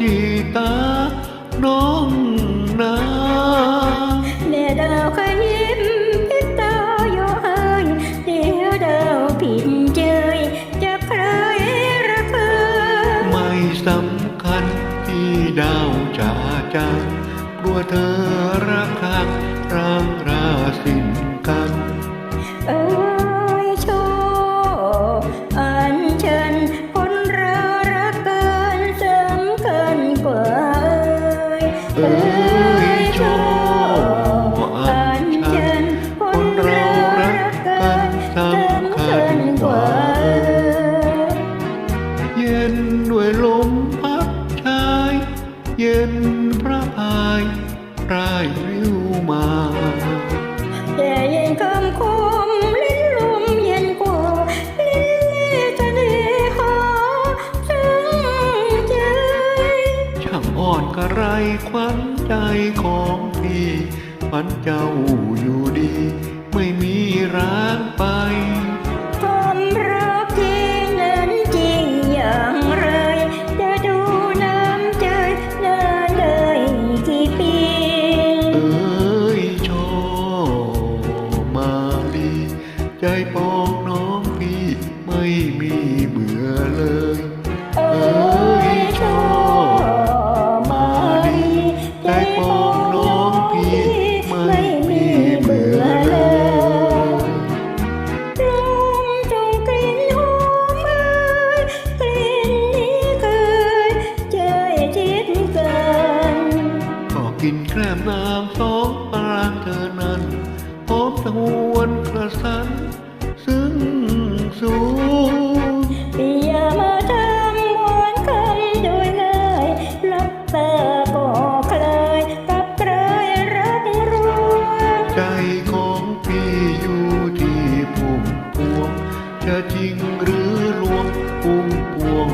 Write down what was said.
กีตาน้องนาแม่ดาวก็ยิ้มพี่ตาโยู่เอ้ยเดี๋ยวดาวผิดเจยจะใครรักเธอไม่สำคัญที่ดาวจ่าจังกลัวเธอรักหักรังราสิ้น ยเอ้ยโชคอันเชิญคนเรารักกันสำคัญกว่าเอ่ยเย็นด้วยลมพัดชาย เย็นพระพายรายริ้ว กระไรควันใจของพี่ฝันเจ้าอยู่ดี ไม่มีร้างไปความรักที่นั้นจริงอย่างไรจะดูน้ำใจนานเลยกี่ปี เอ้ยชอมาลี ใจปองน้องพี่ไม่มีเบื่อเลย ปองน้องพี่ไม่มีเบื่อเลยลมจงกลิ่นหอมเอ่ยกลิ่นนี้เคยเจอชิดกันก็กินแกล้มน้ำสองปรางเธอนั้นหอมตะวนกระสัน ซึ่งสูง ใจของพี่อยู่ที่พุ่มพวง จะจริงหรือลวงพุ่มพวง